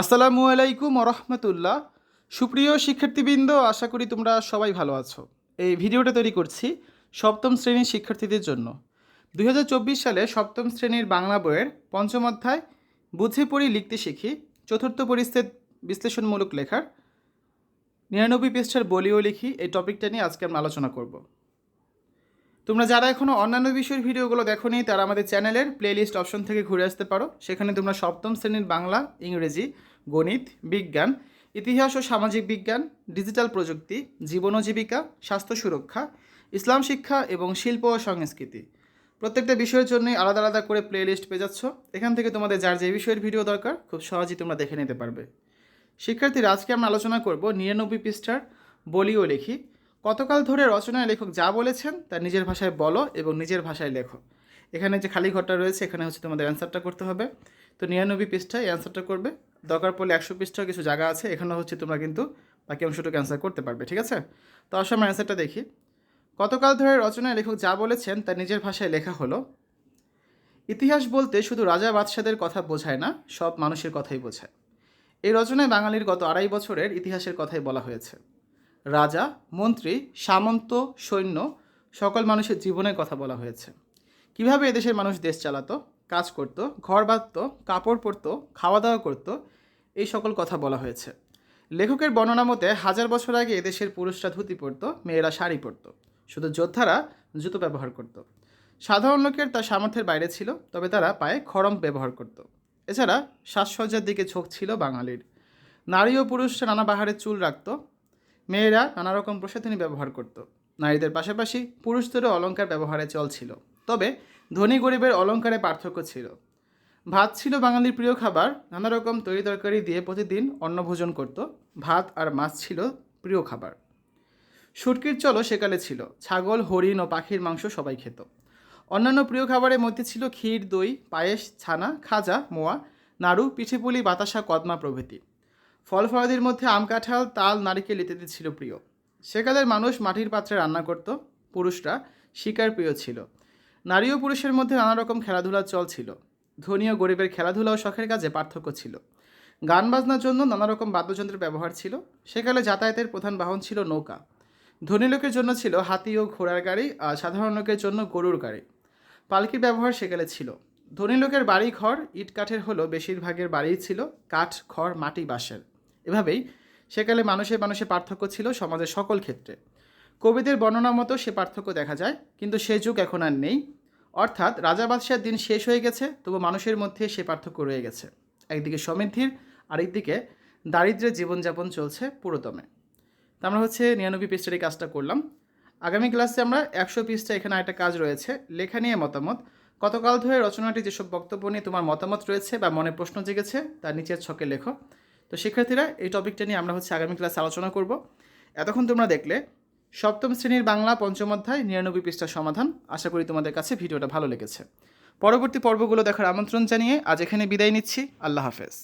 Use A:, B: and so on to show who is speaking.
A: আসসালামু আলাইকুম রহমতুল্লাহ। সুপ্রিয় শিক্ষার্থীবৃন্দ, আশা করি তোমরা সবাই ভালো আছো। এই ভিডিওটা তৈরি করছি সপ্তম শ্রেণির শিক্ষার্থীদের জন্য। দু হাজার চব্বিশ সালে সপ্তম শ্রেণির বাংলা বইয়ের পঞ্চম অধ্যায়, বুঝে পড়ি লিখতে শিখি, চতুর্থ পরিস্থিত বিশ্লেষণমূলক লেখার নিরানব্বই পৃষ্ঠার বলিও লিখি, এই টপিকটা নিয়ে আজকে আমরা আলোচনা করব। তোমরা যারা এখনও অন্যান্য বিষয়ের ভিডিওগুলো দেখোনি, তারা আমাদের চ্যানেলের প্লেলিস্ট অপশন থেকে ঘুরে আসতে পারো। সেখানে তোমরা সপ্তম শ্রেণির বাংলা, ইংরেজি গণিত, বিজ্ঞান, ইতিহাস ও সামাজিক বিজ্ঞান, ডিজিটাল প্রযুক্তি, জীবন ও জীবিকা, স্বাস্থ্য সুরক্ষা, ইসলাম শিক্ষা এবং শিল্প ও সংস্কৃতি। প্রত্যেকটা বিষয়ের জন্যই আলাদা আলাদা করে প্লেলিস্ট পেয়ে যাচ্ছ। এখান থেকে তোমাদের যার যে বিষয়ের ভিডিও দরকার, খুব সহজেই তোমরা দেখে নিতে পারবে। শিক্ষার্থীরা, আজকে আমরা আলোচনা করব নিরানব্বই পৃষ্ঠার বলিও লেখি। কতকাল ধরে রচনায় লেখক যা বলেছেন, তা নিজের ভাষায় বলো এবং নিজের ভাষায় লেখো। এখানে যে খালি ঘরটা রয়েছে, এখানে হচ্ছে তোমাদের অ্যান্সারটা করতে হবে। তো নিরানব্বই পৃষ্ঠায় অ্যান্সারটা করবে। দরকার পড়লে একশো পৃষ্ঠার কিছু জায়গা আছে, এখানে হচ্ছে তোমরা কিন্তু বাকি অংশটুকু অ্যান্সার করতে পারবে, ঠিক আছে? তো আসলে আমরা অ্যান্সারটা দেখি। কতকাল ধরে রচনায় লেখক যা বলেছেন তা নিজের ভাষায় লেখা হলো, ইতিহাস বলতে শুধু রাজা বাদশাদের কথা বোঝায় না, সব মানুষের কথাই বোঝায়। এই রচনায় বাঙালির গত আড়াই বছরের ইতিহাসের কথাই বলা হয়েছে। রাজা, মন্ত্রী, সামন্ত, সৈন্য, সকল মানুষের জীবনের কথা বলা হয়েছে। কীভাবে এদেশের মানুষ দেশ চালাতো? কাজ করত, ঘর বাঁধত, কাপড় পরতো খাওয়া দাওয়া করতো, এই সকল কথা বলা হয়েছে। লেখকের বর্ণনা মতে, হাজার বছর আগে এদেশের পুরুষরা ধুতি পরতো, মেয়েরা শাড়ি পরতো। শুধু যোদ্ধারা জুতো ব্যবহার করত। সাধারণ লোকের তার সামর্থ্যের বাইরে ছিল, তবে তারা পায়ে খড়ম ব্যবহার করত। এছাড়া সাজসজ্জার দিকে ঝোঁক ছিল বাঙালির। নারী ও পুরুষরা নানা বাহারের চুল রাখত, মেয়েরা নানা রকম প্রসাধনী ব্যবহার করত। নারীদের পাশাপাশি পুরুষদেরও অলঙ্কার ব্যবহারে চল ছিল। তবে ধনী গরিবের অলঙ্কারে পার্থক্য ছিল। ভাত ছিল বাঙালির প্রিয় খাবার, নানা রকম তরি তরকারি দিয়ে প্রতিদিন অন্নভোজন করত। ভাত আর মাছ ছিল প্রিয় খাবার। শুটকির চলও সেকালে ছিল। ছাগল, হরিণ ও পাখির মাংস সবাই খেত। অন্যান্য প্রিয় খাবারের মধ্যে ছিল ক্ষীর, দই, পায়েস, ছানা, খাজা, মোয়া, নাড়ু, পিঠেপুলি, বাতাসা, কদমা প্রভৃতি। ফল ফলাদির মধ্যে আম, কাঁঠাল, তাল, নারিকেল ইত্যাদি ছিল প্রিয়। সেকালের মানুষ মাটির পাত্রে রান্না করত। পুরুষরা শিকার প্রিয় ছিল। নারী ও পুরুষের মধ্যে নানা রকম খেলাধুলার চল ছিল। ধনী ও গরিবের খেলাধুলা ও শখের কাজে পার্থক্য ছিল। গান বাজনার জন্য নানা রকম বাদ্যযন্ত্রের ব্যবহার ছিল। সেকালে যাতায়াতের প্রধান বাহন ছিল নৌকা। ধনী লোকের জন্য ছিল হাতি ও ঘোড়ার গাড়ি, আর সাধারণ লোকের জন্য গরুর গাড়ি। পালকির ব্যবহার সেকালে ছিল। ধনী লোকের বাড়ি, ঘর, ইট কাঠের হলো বেশিরভাগের বাড়িই ছিল। কাঠ, খড়, মাটি, বাঁশের। এভাবেই সেকালে মানুষের মানুষে পার্থক্য ছিল সমাজের সকল ক্ষেত্রে। কবিদের বর্ণনা মতো সে পার্থক্য দেখা যায়, কিন্তু সে যুগ এখন আর নেই। অর্থাৎ রাজা বাদশার দিন শেষ হয়ে গেছে, তবু মানুষের মধ্যে সে পার্থক্য রয়ে গেছে। একদিকে সমৃদ্ধির আরেকদিকে দারিদ্র্যের জীবনযাপন চলছে পুরোদমে। তো আমরা হচ্ছে নিরানব্বই পৃষ্ঠার এই কাজটা করলাম। আগামী ক্লাসে আমরা একশো পৃষ্ঠা এখানে একটা কাজ রয়েছে, লেখা নিয়ে মতামত। কতকাল ধরে রচনাটি যেসব বক্তব্য নিয়ে তোমার মতামত রয়েছে বা মনে প্রশ্ন জেগেছে, তার নিচের ছকে লেখো। তো শিক্ষার্থীরা, এই টপিকটা নিয়ে আমরা হচ্ছে আগামী ক্লাসে আলোচনা করব। এতক্ষণ তোমরা দেখলে সপ্তম শ্রেণির বাংলা পঞ্চম অধ্যায় নিরানব্বই পৃষ্ঠার সমাধান। আশা করি তোমাদের কাছে ভিডিওটা ভালো লেগেছে। পরবর্তী পর্বগুলো দেখার আমন্ত্রণ জানিয়ে আজ এখানে বিদায় নিচ্ছি। আল্লাহ হাফেজ।